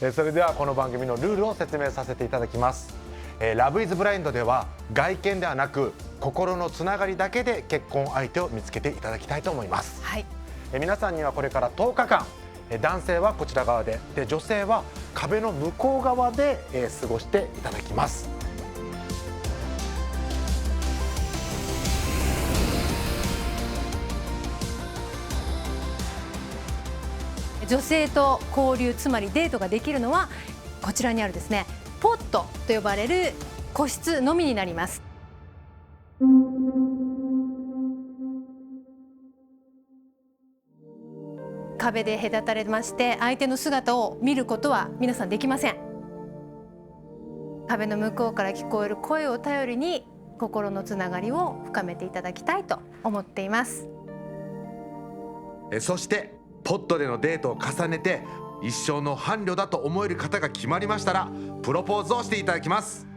えーそれではこの番組のルールを説明させていただきます、えーラブイズブラインドでは外見ではなく心のつながりだけで結婚相手を見つけていただきたいと思います。はい。えー皆さんにはこれから10日間えー男性はこちら側でで女性は壁の向こう側で、えー過ごしていただきます女性と交流つまりデートができるのはこちらにあるですねポットと呼ばれる個室のみになります。壁で隔たれまして相手の姿を見ることは皆さんできません。壁の向こうから聞こえる声を頼りに心のつながりを深めていただきたいと思っています。えそしてポットでのデートを重ねて一生の伴侶だと思える方が決まりましたらプロポーズをしていただきます。